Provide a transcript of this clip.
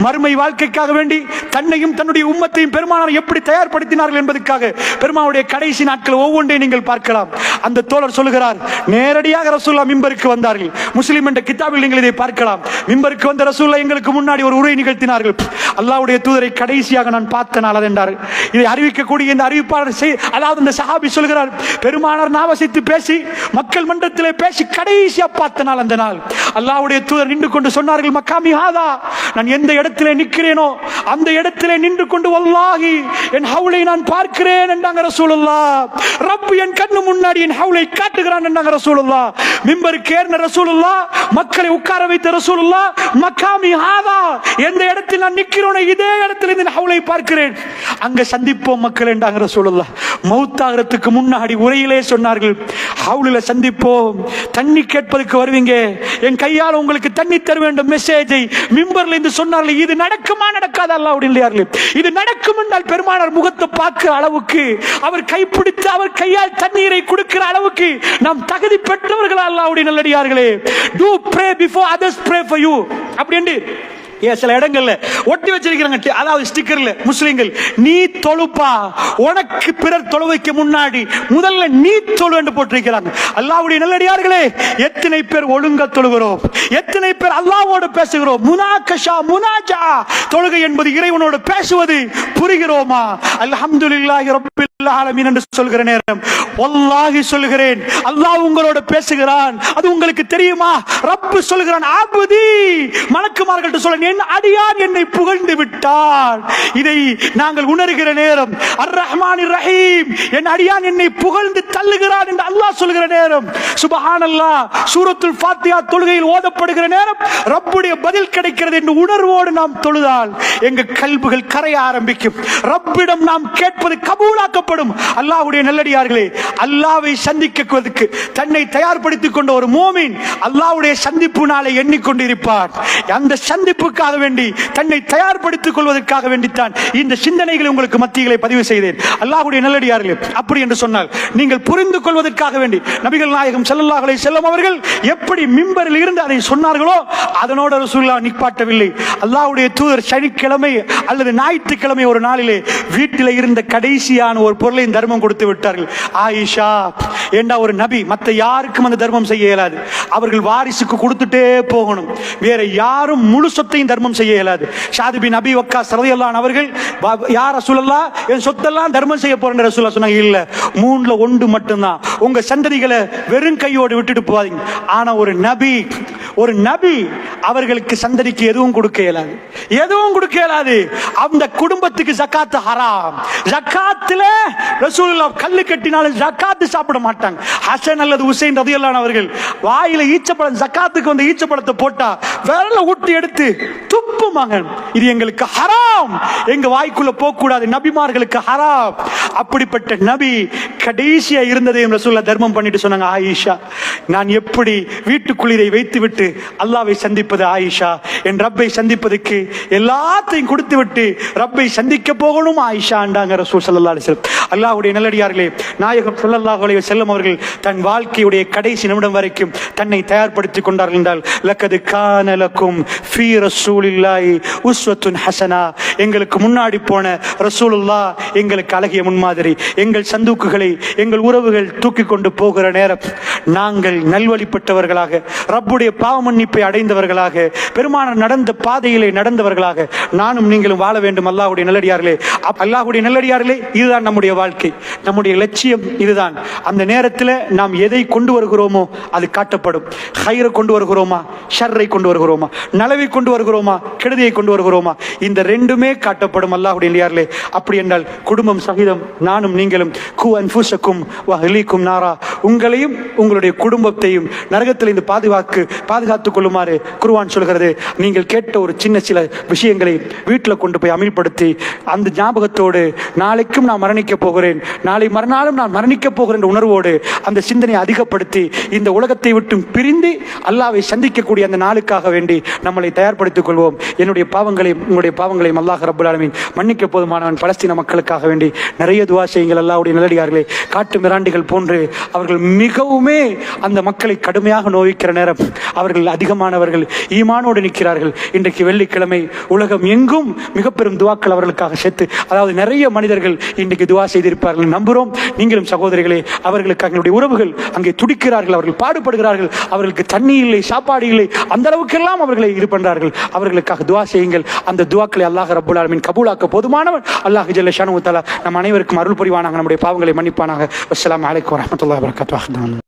மறுமை வாழ்க்கைக்காக வேண்டி தன்னையும் தன்னுடைய உம்மத்தையும் பெருமானார் எப்படி தயார்படுத்தினார்கள் என்பதற்காக பெருமானுடைய கடைசி நாட்கள் ஒவ்வொன்றையும் நீங்கள் பார்க்கலாம். அந்த தோழர் சொல்லுகிறார் நேரடியாக ரசூல்லா மிம்பருக்கு வந்தார்கள். முஸ்லீம் என்ற கிதாபில் நீங்கள் இதை பார்க்கலாம். மிம்பருக்கு வந்த ரசூல்லா எங்களுக்கு முன்னாடி ஒரு உரை நிகழ்த்தினார்கள். அல்லாவுடைய தூதரை கடைசியாக நான் பார்த்த நாள் அதென்றார். இதை அறிவிக்கக்கூடிய இந்த அறிவிப்பாளர் செய்- அதாவது இந்த சஹாபி சொல்கிறார் பெருமானார் நாவசித்து பேசி மக்கள் மன்றத்திலே பேசி கடைசியாக பார்த்த நாள் அந்த நாள். அல்லாவுடைய தூதர் நின்று கொண்டு சொன்னார்கள் மக்காமி ஹாதா நான் எந்த இடத்திலே நிற்கிறேனோ அந்த இடத்திலே நின்று கொண்டு வல்லாகி என் ஹவுலை நான் பார்க்கிறேன் என்றாங்க ரசூலுல்லா ரப்பு என் கண்ணு முன்னாடி என் ஹவுலை காட்டுகிறான் என்றாங்க ரசூலுல்லா மிம்பருக்கு ஏறின ரசூலுல்லா மக்களை உட்கார வைத்த ரசூலுல்லா மக்காமி ஹாதா எந்த இடத்தில் நான் நிற்கிறோனோ இதே இடத்துல இந்த ஹவுலை பார்க்கிறேன். அங்க சந்திப்போம் மக்கள் என்றாங்க ரசூலுல்லா மௌத்தாகிறதுக்கு முன்னாடி உரையிலே சொன்னார்கள் ஹவுலில் சந்திப்போம். தண்ணி கேட்பதற்கு வருவீங்க. என் கையால் உங்களுக்கு தண்ணி தர வேண்டும். மெசேஜை மிம்பர்ல இருந்து சொன்னார்கள். இது நடக்குமா நடக்காத? அல்லாவுடைய இல்லையார்கள் இது நடக்கும் என்றால் பெருமானார் முகத்தை பார்க்கிற அளவுக்கு அவர் கைப்பிடித்து அவர் கையால் தண்ணீரை கொடுக்கிற அளவுக்கு நாம் தகுதி பெற்றவர்கள்? அல்லாவுடைய நல்லடியார்களே. To pray before others pray for you அப்படின்னு ஏன் சில இடங்கள்ல ஒட்டி வச்சிருக்கிறாங்க அதாவது ஸ்டிக்கர்ல முஸ்லீம்கள் நீ தொழுப்பா உனக்கு பிறர் தொழுவைக்கு முன்னாடி முதல்ல நீ தொழு என்று போட்டிருக்கிறாங்க. அல்லாஹ்வுடைய நல்லடியார்களே எத்தனை பேர் ஒழுங்க தொழுகிறோம்? எத்தனை பேர் அல்லாவோடு பேசுகிறோம்? முனாகஷா முனாஜா. தொழுகை என்பது இறைவனோடு பேசுவது புரிகிறோமா? அல்ஹம்துலில்லாஹி ரப்பில் என்று சொல்கிற நேரம். ஒல்லாகி சொல்கிறேன். அல்லாஹ் உங்களோட பேசுகிறான். அது உங்களுக்கு தெரியுமா? ரப்பு சொல்கிறான் ஆபதி மலக்குமார்கள்ட்ட சொல்ல என் அடியார் என்னை புகழ்ந்து விட்டார் இதை நாங்கள் உணர்கிற நேரம் அர் ரஹ்மான் ரஹீம் என் அடியான் என்னை புகழ்ந்து தள்ளுகிறான் என்று அல்லாஹ் சொல்கிற நேரம். சுபஹான் சுபஹானல்லாஹ் சூரத்துல் ஃபாத்தியா தொழுகையில் ஓதப்படுகிற நேரம் ரப்புடைய பதில் கிடைக்கிறது என்று உணர்வோடு நாம் தொழுதால் எங்கள் கல்புகள் கரைய ஆரம்பிக்கும். ரப்பிடம் நாம் கேட்பது கபூலாக்கப்படும். அல்லாஹ்வுடைய நல்லடியார்களே அல்லாவை சந்திக்கிறதுக்கு தன்னை தயார்படுத்திக் கொண்ட ஒரு மோமின் அல்லாவுடைய சந்திப்பு நாளை எண்ணிக்கொண்டிருப்பார். அந்த சந்திப்புக்காக வேண்டி தன்னை தயார்படுத்திக் கொள்வதற்காக வேண்டித்தான் இந்த சிந்தனைகளை உங்களுக்கு மத்தியிலே பதிவு செய்தேன். அல்லாஹ்வுடைய நல்லடியார்களே அப்படி என்று சொன்னால் நீங்கள் புரிந்து கொள்வதற்காக வேண்டி நபிகள் நாயகம் ஸல்லல்லாஹு அலைஹி செல்லம் அவர்கள் எப்படி மிம்பரில் இருந்து அதை சொன்னார்களோ அதனோட ரசூல்லா நிப்பாட்டவில்லை. அல்லாவுடைய தூதர் சனிக்கிழமை அல்லது ஞாயிற்றுக்கிழமை ஒரு நாளிலே வீட்டில் இருந்த கடைசியான ஒரு பொருளையும் தர்மம் கொடுத்து விட்டார்கள். ஆயிஷா ஏண்டா ஒரு நபி மற்ற யாருக்கும் அந்த தர்மம் செய்ய இயலாது. அவர்கள் வாரிசுக்கு கொடுத்துட்டே போகணும். வேற யாரும் முழு சொத்தையும் தர்மம் செய்ய இயலாது. ஷாதிபி நபி ஒக்கா சரதியல்லான் அவர்கள் யார் ரசூலல்லா என் சொத்தெல்லாம் தர்மம் செய்ய போறேன் ரசூலா சொன்னாங்க. இல்ல மூணுல ஒன்று மட்டும்தான். உங்க சந்ததிகளை வெறும் கையோடு விட்டுட்டு போவாதீங்க ஆனா ஒரு நபி ஒரு நபி அவர்களுக்கு சந்ததிக்கு எதுவும் கொடுக்க இயலாது. எதுவும் கொடுக்க இயலாது. அந்த குடும்பத்துக்கு ஜக்காத்து ஹராம். ஜக்காத்துல ரசூலுல்லாஹ் கல்லு கட்டினாலும் ஜக்காத்து சாப்பிட மாட்டாங்க. ஹசன் அல்லது உசைன் ரதியல்லான் அவர்கள் வாயில ஈச்சப்பழம் ஜக்காத்துக்கு வந்து ஈச்சப்பழத்தை போட்டா விரல ஊட்டி எடுத்து துப்பு மகன் இது எங்களுக்கு ஹராம். எங்க வாய்க்குள்ள போக கூடாது நபிமார்களுக்கு ஹராம். அப்படிப்பட்ட நபி கடைசியா இருந்ததையும் ரசூல்லா தர்மம் பண்ணிட்டு சொன்னாங்க ஆயிஷா நான் எப்படி வீட்டுக்குள் வைத்துவிட்டு வைத்து விட்டு சந்திப்பது ஆயிஷா. என் ரப்பை சந்திப்பதற்கு எல்லாத்தையும் கொடுத்து விட்டு ரப்பை சந்திக்க போகணும் ஆயிஷாண்டாங்க ரசூல் சல்லா அலைஹி அல்லாஹுடைய அல்லாஹ்வுடைய நல்லடியார்களே நாயகம் சொல்லல்லாஹ் அலைய செல்லும் அவர்கள் தன் வாழ்க்கையுடைய கடைசி நிமிடம் வரைக்கும் தன்னை தயார்படுத்திக் கொண்டார்கள் என்றால் லக்கது கானலக்கும் ஃபீ ரசூலில்லாய் உஸ்வத்துன் ஹசனா. எங்களுக்கு முன்னாடி போன ரசூலுல்லாஹ் எங்களுக்கு அழகிய முன்மாதிரி எங்கள் சந்தூக்குகளை எங்கள் உறவுகள் தூக்கி கொண்டு போகிற நேரம். நாங்கள் நல்வழிப்பட்டவர்களாக ரப்புடைய பாவ மன்னிப்பை அடைந்தவர்களாக பெருமானார் நடந்த பாதையிலே நடந்தவர்களாக நானும் நீங்களும் வாழ வேண்டும் அல்லாஹுடைய நல்லடியார்களே. அப்- நல்லடியார்களே இதுதான் நம்முடைய வாழ்க்கை. நம்முடைய லட்சியம் இதுதான். அந்த நேரத்தில் நாம் எதை கொண்டு வருகிறோமோ அது காட்டப்படும். ஹைரை கொண்டு வருகிறோமா? ஷர்ரை கொண்டு வருகிறோமா? நலவை கொண்டு வருகிறோமா? கெடுதியை கொண்டு வருகிறோமா? இந்த ரெண்டுமே காட்டப்படும் அல்லாஹுடைய நல்லடியார்களே அப்படி என்றால் குடும்பம் சகிதம் நானும் நீங்களும் கு நாரா. உங்களையும் உங்களுடைய குடும்பத்தையும் நரகத்திலிருந்து பாதுகாக்கு பாதுகாத்துக் கொள்ளுமாறு குருவான் சொல்கிறது. நீங்கள் கேட்ட ஒரு சின்ன சில விஷயங்களை வீட்டில் கொண்டு போய் அமல்படுத்தி அந்த ஞாபகத்தோடு நாளைக்கும் நான் மரணிக்க போகிறேன். நாளை மறுநாளும் நான் மரணிக்க போகிறேன் என்ற உணர்வோடு அந்த சிந்தனையை அதிகப்படுத்தி இந்த உலகத்தை விட்டு பிரிந்து அல்லாவை சந்திக்கக்கூடிய அந்த நாளுக்காக வேண்டி நம்மளை தயார்படுத்திக் கொள்வோம். என்னுடைய பாவங்களையும் உங்களுடைய பாவங்களையும் அல்லாஹ் அல்லாஹ் ரபுல் ஆலமீன் மன்னிக்க போதுமானவன் பலஸ்தீன மக்களுக்காக வேண்டி நிறைய துவா செய்யுங்கள். அல்லாவுடைய நல்லடியார்களே காட்டு மிராண்டிகள் போன்று அவர்கள் மிகவுமே அந்த மக்களை கடுமையாக நோவிக்கிற நேரம். அவர்கள் அதிகமானவர்கள் ஈமானோடு நிற்கிறார்கள். இன்றைக்கு வெள்ளிக்கிழமை உலகம் எங்கும் மிக பெரும் துவாக்கள் அவர்களுக்காக சேர்த்து அதாவது நிறைய மனிதர்கள் இன்றைக்கு துவா செய்திருப்பார்கள். நம்புகிறோம் நீங்களும் சகோதரிகளே அவர்களுக்கு எங்களுடைய உறவுகள் அங்கே துடிக்கிறார்கள் அவர்கள் பாடுபடுகிறார்கள். அவர்களுக்கு தண்ணி இல்லை சாப்பாடு இல்லை அந்த அளவுக்கெல்லாம் அவர்களை இது பண்ணுறார்கள் அவர்களுக்காக துவா செய்யுங்கள். அந்த துவாக்களை அல்லாஹ் ரப்புல் ஆலமின் கபூலாக்க போதுமானவன் அல்லாஹ் ஜல்ல ஷானு தஆலா நம் அனைவருக்கும் அருள் புரிவானாங்க நம்முடைய பாவங்களை மன்னிப்பானாக. அஸ்லாம் அலைக்கும் வரமத்துல்லா வரகாத்து